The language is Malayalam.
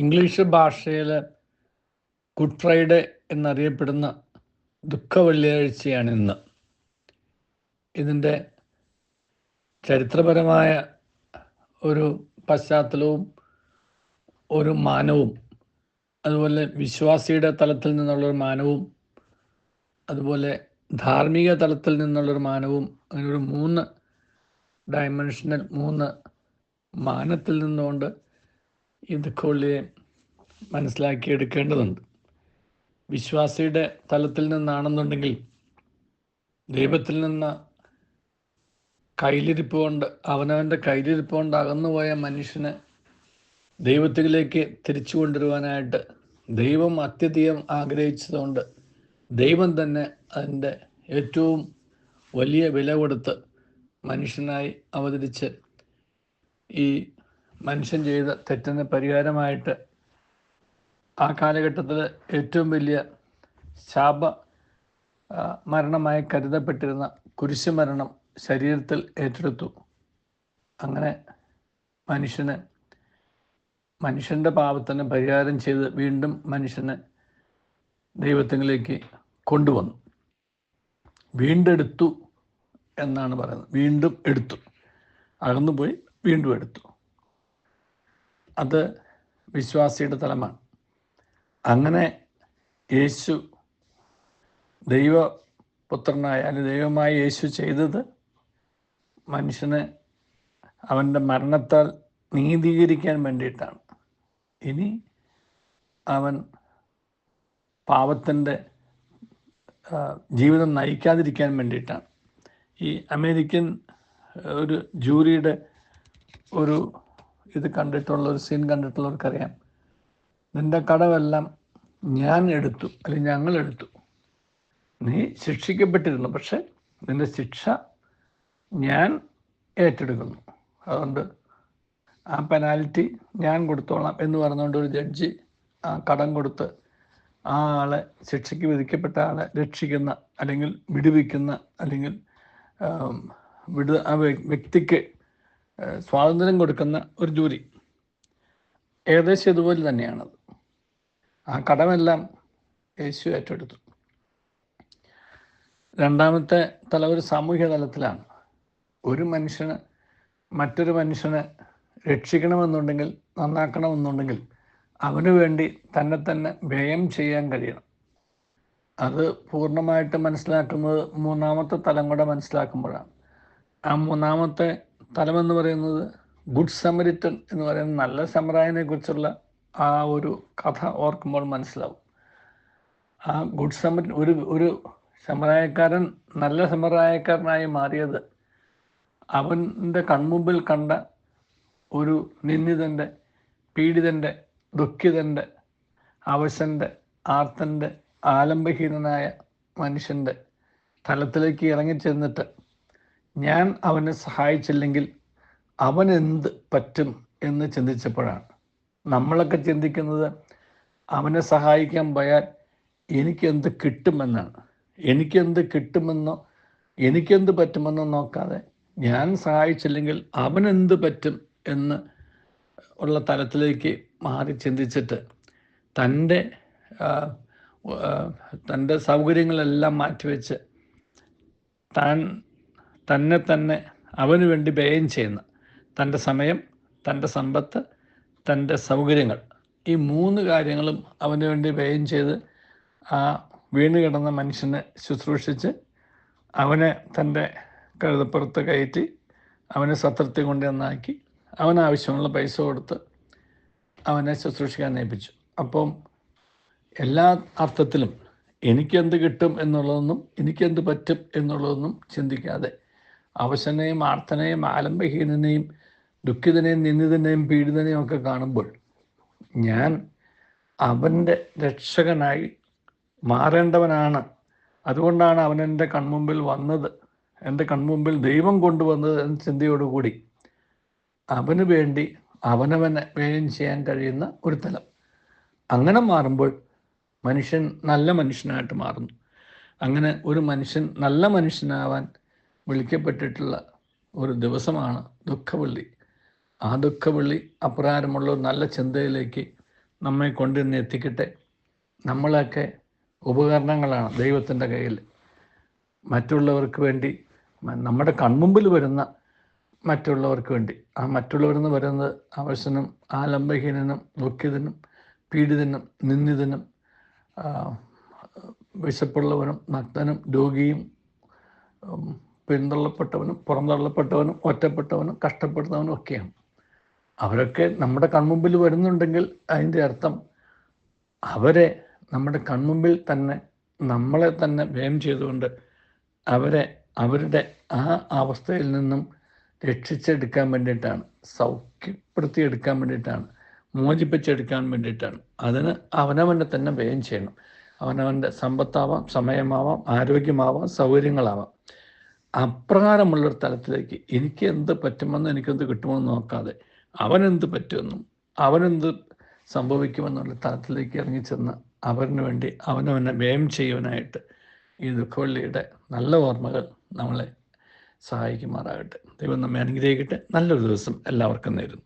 ഇംഗ്ലീഷ് ഭാഷയിൽ ഗുഡ് ഫ്രൈഡേ എന്നറിയപ്പെടുന്ന ദുഃഖ വെള്ളിയാഴ്ചയാണ് ഇന്ന്. ഇതിന്റെ ചരിത്രപരമായ ഒരു പശ്ചാത്തലവും ഒരു മാനവും അതുപോലെ വിശ്വാസിയുടെ തലത്തിൽ നിന്നുള്ളൊരു മാനവും അതുപോലെ ധാർമ്മിക തലത്തിൽ നിന്നുള്ളൊരു മാനവും അങ്ങനെ ഒരു മൂന്ന് ഡയമെൻഷനൽ മൂന്ന് മാനത്തിൽ നിന്നുകൊണ്ട് ഈ ദുഃഖവെള്ളിയെ മനസ്സിലാക്കിയെടുക്കേണ്ടതുണ്ട്. വിശ്വാസിയുടെ തലത്തിൽ നിന്നാണെന്നുണ്ടെങ്കിൽ ദൈവത്തിൽ നിന്ന് കയ്യിലിരിപ്പ് കൊണ്ട് അവനവന്റെ കയ്യിലിരിപ്പ് കൊണ്ട് അകന്നുപോയ മനുഷ്യനെ ദൈവത്തിലേക്ക് തിരിച്ചു കൊണ്ടുവരുവാനായിട്ട് ദൈവം അത്യധികം ആഗ്രഹിച്ചതുകൊണ്ട് ദൈവം തന്നെ അതിന്റെ ഏറ്റവും വലിയ വില കൊടുത്ത് മനുഷ്യനായി അവതരിച്ച് ഈ മനുഷ്യൻ ചെയ്ത തെറ്റിന് പരിഹാരമായിട്ട് ആ കാലഘട്ടത്തിൽ ഏറ്റവും വലിയ ശാപ മരണമായി കരുതപ്പെട്ടിരുന്ന കുരിശുമരണം ശരീരത്തിൽ ഏറ്റെടുത്തു. അങ്ങനെ മനുഷ്യന് മനുഷ്യന്റെ പാപത്തിന് പരിഹാരം ചെയ്ത് വീണ്ടും മനുഷ്യനെ ദൈവത്തിലേക്ക് കൊണ്ടുവന്നു. വീണ്ടെടുത്തു എന്നാണ് പറയുന്നത്. വീണ്ടും എടുത്തു. അകന്നുപോയി വീണ്ടും എടുത്തു. അത് വിശ്വാസിയുടെ തലമാണ്. അങ്ങനെ യേശു ദൈവപുത്രനായ അല്ലെങ്കിൽ ദൈവമായ യേശു ചെയ്തത് മനുഷ്യന് അവന്റെ മരണത്താൽ നീതീകരിക്കാൻ വേണ്ടിയിട്ടാണ്. ഇനി അവൻ പാവത്തിന്റെ ജീവിതം നയിക്കാതിരിക്കാൻ വേണ്ടിയിട്ടാണ്. ഈ അമേരിക്കൻ ഒരു ജൂറിയുടെ ഒരു ഇത് കണ്ടിട്ടുള്ള ഒരു സീൻ കണ്ടിട്ടുള്ളവർക്കറിയാം. നിന്റെ കടമെല്ലാം ഞാൻ എടുത്തു അല്ലെങ്കിൽ ഞങ്ങൾ എടുത്തു. നീ ശിക്ഷിക്കപ്പെട്ടിരുന്നു പക്ഷെ നിന്റെ ശിക്ഷ ഞാൻ ഏറ്റെടുക്കുന്നു. അതുകൊണ്ട് ആ പെനാൽറ്റി ഞാൻ കൊടുത്തോളാം എന്ന് പറഞ്ഞുകൊണ്ട് ഒരു ജഡ്ജി ആ കടം കൊടുത്ത് ആ ആളെ ശിക്ഷയ്ക്ക് വിധിക്കപ്പെട്ട ആളെ രക്ഷിക്കുന്ന അല്ലെങ്കിൽ വിടുവിക്കുന്ന അല്ലെങ്കിൽ വിടു ആ വ്യക്തിക്ക് സ്വാതന്ത്ര്യം കൊടുക്കുന്ന ഒരു ജൂരി. ഏകദേശം ഇതുപോലെ തന്നെയാണത്. ആ കടമെല്ലാം യേശു ഏറ്റെടുത്തു. രണ്ടാമത്തെ തല ഒരു സാമൂഹ്യ തലത്തിലാണ്. ഒരു മനുഷ്യന് മറ്റൊരു മനുഷ്യനെ രക്ഷിക്കണമെന്നുണ്ടെങ്കിൽ നന്നാക്കണമെന്നുണ്ടെങ്കിൽ അവന് വേണ്ടി തന്നെ തന്നെ വ്യയം ചെയ്യാൻ കഴിയണം. അത് പൂർണമായിട്ട് മനസ്സിലാക്കുന്നത് മൂന്നാമത്തെ തലം കൂടെ മനസ്സിലാക്കുമ്പോഴാണ്. ആ മൂന്നാമത്തെ തലം എന്ന് പറയുന്നത് ഗുഡ് സമരിറ്റൻ എന്ന് പറയുന്ന നല്ല സമറായനെ കുറിച്ചുള്ള ആ ഒരു കഥ ഓർക്കുമ്പോൾ മനസ്സിലാവും. ആ ഗുഡ് സമരി ഒരു ഒരു സമറായക്കാരൻ നല്ല സമറായക്കാരനായി മാറിയത് അവന്റെ കൺമുമ്പിൽ കണ്ട ഒരു നിന്ദിതന്റെ പീഡിതന്റെ ദുഃഖിതന്റെ അവശന്റെ ആർത്തന്റെ ആലംബഹീനനായ മനുഷ്യന്റെ തലത്തിലേക്ക് ഇറങ്ങിച്ചെന്നിട്ട് ഞാൻ അവനെ സഹായിച്ചില്ലെങ്കിൽ അവൻ എന്ത് പറ്റും എന്ന് ചിന്തിച്ചപ്പോഴാണ്. നമ്മളൊക്കെ ചിന്തിക്കുന്നത് അവനെ സഹായിക്കാൻ പോയാൽ എനിക്കെന്ത് കിട്ടുമെന്നാണ്. എനിക്കെന്ത് കിട്ടുമെന്നോ എനിക്കെന്ത് പറ്റുമെന്നോ നോക്കാതെ ഞാൻ സഹായിച്ചില്ലെങ്കിൽ അവനെന്ത് പറ്റും എന്ന് ഉള്ള തലത്തിലേക്ക് മാറി ചിന്തിച്ചിട്ട് തന്റെ തന്റെ സൗകര്യങ്ങളെല്ലാം മാറ്റിവെച്ച് താൻ തന്നെ തന്നെ അവന് വേണ്ടി വ്യയം ചെയ്യുന്ന തന്റെ സമയം തന്റെ സമ്പത്ത് തന്റെ സൗകര്യങ്ങൾ ഈ മൂന്ന് കാര്യങ്ങളും അവന് വേണ്ടി വ്യയം ചെയ്ത് ആ വീണ് കിടന്ന മനുഷ്യനെ ശുശ്രൂഷിച്ച് അവനെ തന്റെ കഴുതപ്പുറത്ത് കയറ്റി അവനെ സത്രത്തിൽ കൊണ്ടുവന്നാക്കി അവന് പൈസ കൊടുത്ത് അവനെ ശുശ്രൂഷിക്കാൻ ഏൽപ്പിച്ചു. അപ്പം എല്ലാ അർത്ഥത്തിലും എനിക്കെന്ത് കിട്ടും എന്നുള്ളതൊന്നും എനിക്കെന്ത് പറ്റും എന്നുള്ളതൊന്നും ചിന്തിക്കാതെ അവശനെയും ആർത്തനെയും ആലംബഹീനനെയും ദുഃഖിതനെയും നിന്ദിതനെയും പീഡിതനെയും ഒക്കെ കാണുമ്പോൾ ഞാൻ അവന്റെ രക്ഷകനായി മാറേണ്ടവനാണ്. അതുകൊണ്ടാണ് അവൻ എന്റെ കൺമുമ്പിൽ വന്നത്. എന്റെ കൺമുമ്പിൽ ദൈവം കൊണ്ടുവന്നത് എന്ന ചിന്തയോടുകൂടി അവന് വേണ്ടി അവനവനെ വേഗം ചെയ്യാൻ കഴിയുന്ന ഒരു തലം. അങ്ങനെ മാറുമ്പോൾ മനുഷ്യൻ നല്ല മനുഷ്യനായിട്ട് മാറുന്നു. അങ്ങനെ ഒരു മനുഷ്യൻ നല്ല മനുഷ്യനാവാൻ വിളിക്കപ്പെട്ടിട്ടുള്ള ഒരു ദിവസമാണ് ദുഃഖവള്ളി. ആ ദുഃഖവള്ളി അപ്രകാരമുള്ള നല്ല ചിന്തയിലേക്ക് നമ്മെ കൊണ്ടുവന്ന് എത്തിക്കട്ടെ. നമ്മളൊക്കെ ഉപകരണങ്ങളാണ് ദൈവത്തിന്റെ കയ്യിൽ. മറ്റുള്ളവർക്ക് വേണ്ടി നമ്മുടെ കൺമുമ്പിൽ വരുന്ന മറ്റുള്ളവർക്ക് വേണ്ടി. ആ മറ്റുള്ളവരെന്ന് വരുന്നത് അവശനും ആലംബഹീനനും ദുഃഖിതനും പീഡിതനും നിന്ദിതനും വിശപ്പുള്ളവനും നഗ്നനും രോഗിയും പിന്തള്ളപ്പെട്ടവനും പുറന്തള്ളപ്പെട്ടവനും ഒറ്റപ്പെട്ടവനും കഷ്ടപ്പെടുന്നവനും ഒക്കെയാണ്. അവരൊക്കെ നമ്മുടെ കൺമുമ്പിൽ വരുന്നുണ്ടെങ്കിൽ അതിന്റെ അർത്ഥം അവരെ നമ്മുടെ കൺമുമ്പിൽ തന്നെ നമ്മളെ തന്നെ വ്യയം ചെയ്തുകൊണ്ട് അവരെ അവരുടെ ആ അവസ്ഥയിൽ നിന്നും രക്ഷിച്ചെടുക്കാൻ വേണ്ടിയിട്ടാണ് സൗഖ്യപ്പെടുത്തിയെടുക്കാൻ വേണ്ടിയിട്ടാണ് മോചിപ്പിച്ചെടുക്കാൻ വേണ്ടിയിട്ടാണ്. അതിന് അവനവനെ തന്നെ വ്യയം ചെയ്യണം. അവനവന്റെ സമ്പത്താവാം സമയമാവാം ആരോഗ്യമാവാം സൗകര്യങ്ങളാവാം. അപ്രകാരമുള്ളൊരു തലത്തിലേക്ക് എനിക്ക് എന്ത് പറ്റുമെന്ന് എനിക്കെന്ത് കിട്ടുമെന്ന് നോക്കാതെ അവനെന്ത് പറ്റുമെന്നും അവനെന്ത് സംഭവിക്കുമെന്നുള്ള തലത്തിലേക്ക് ഇറങ്ങിച്ചെന്ന് അവന് വേണ്ടി അവനവനെ വ്യയം ചെയ്യുവാനായിട്ട് ഈ ദുഃഖവള്ളിയുടെ നല്ല ഓർമ്മകൾ നമ്മളെ സഹായിക്കുമാറാകട്ടെ. ദൈവം നമ്മെ അനുഗ്രഹിക്കട്ടെ. നല്ലൊരു ദിവസം എല്ലാവർക്കും നേരുന്നു.